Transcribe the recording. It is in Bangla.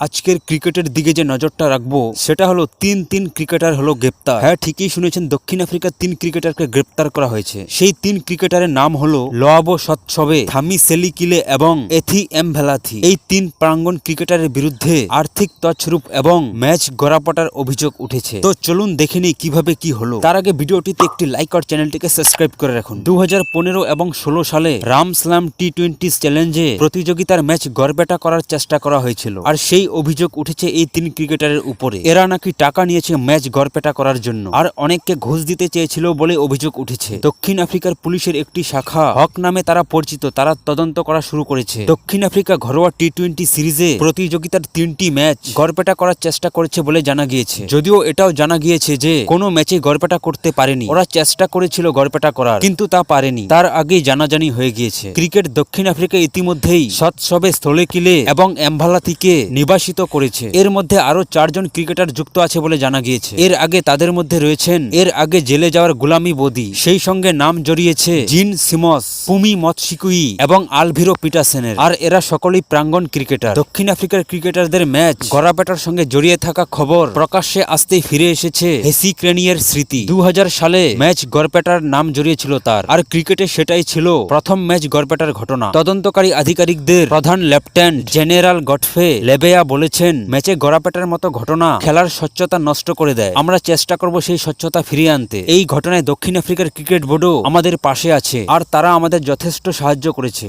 আজকের ক্রিকেটের দিকে যে নজরটা রাখব, সেটা হলো তিন তিন ক্রিকেটার হলো গ্রেপ্তার। হ্যাঁ ঠিকই শুনেছেন, দক্ষিণ আফ্রিকার তিন ক্রিকেটারকে গ্রেপ্তার করা হয়েছে। সেই তিন ক্রিকেটারের নাম হলো লোয়াবো সৎসবে থামি সেলিকিলে এবং এথি এম ভেলাথি এই তিন প্রাঙ্গন ক্রিকেটারের বিরুদ্ধে আর্থিক তছরূপ এবং ম্যাচ গড়াপটার অভিযোগ উঠেছে। তো চলুন দেখে নিই কীভাবে কি হলো। তার আগে ভিডিওটিতে একটি লাইক আর চ্যানেলটিকে সাবস্ক্রাইব করে রাখুন। দু পনেরো এবং ষোলো সালে রাম স্লাম টি টোয়েন্টি চ্যালেঞ্জে প্রতিযোগিতার ম্যাচ গড়বেটা করার চেষ্টা করা হয়েছিল। আর সেই অভিযোগ উঠেছে এই তিন ক্রিকেটারের উপরে। এরা নাকি টাকা নিয়েছে ম্যাচ গড়পেটা করার জন্য। আর অনেককে ঘুষ দিতে চেয়েছিল বলে অভিযোগ উঠেছে। দক্ষিণ আফ্রিকার পুলিশের একটি শাখা, হক নামে তারা পরিচিত, তারা তদন্ত করা শুরু করেছে। দক্ষিণ আফ্রিকা ঘরোয়া টি টোয়েন্টি সিরিজে প্রতিযোগিতার তিনটি ম্যাচ গড়পেটা করার চেষ্টা করেছে বলে জানা গিয়েছে। যদিও এটাও জানা গিয়েছে যে, কোনো ম্যাচে গড়পেটা করতে পারেনি। ওরা চেষ্টা করেছিল গড়পেটা করার, কিন্তু তা পারেনি। তার আগেই জানাজানি হয়ে গিয়েছে। ক্রিকেট দক্ষিণ আফ্রিকা ইতিমধ্যেই সৎসবে স্থলে কিলে এবং এম্ভালাতিকে নিবাসিত করেছে। এর মধ্যে আরও চারজন ক্রিকেটার যুক্ত আছে বলে জানা গিয়েছে। এর আগে তাদের মধ্যে রয়েছেন, এর আগে জেলে যাওয়ার গুলামি বদি, সেই সঙ্গে নাম জড়িয়েছে জিন সিমস, পুমি মৎসিকুই এবং আলভিরো পিটাসেনের আর এরা সকলেই প্রাঙ্গন ক্রিকেটার। দক্ষিণ আফ্রিকার ক্রিকেটারদের ম্যাচ, গড়াপেটার সঙ্গে জড়িয়ে থাকা খবর প্রকাশ্যে আসতেই ফিরে এসেছে হেসি ক্রেনিয়ের স্মৃতি। দু হাজার সালে ম্যাচ গড়পেটার নাম জড়িয়েছিল তার। আর ক্রিকেটে সেটাই ছিল প্রথম ম্যাচ গড়পেটার ঘটনা। তদন্তকারী আধিকারিকদের প্রধান লেফটেন্যান্ট জেনারেল গটফে লেবেয়া বলেছেন, ম্যাচে গড়াপেটার মতো ঘটনা খেলার স্বচ্ছতা নষ্ট করে দেয়। আমরা চেষ্টা করব সেই স্বচ্ছতা ফিরিয়ে আনতে। এই ঘটনায় দক্ষিণ আফ্রিকার ক্রিকেট বোর্ডও আমাদের পাশে আছে, আর তারা আমাদের যথেষ্ট সাহায্য করেছে।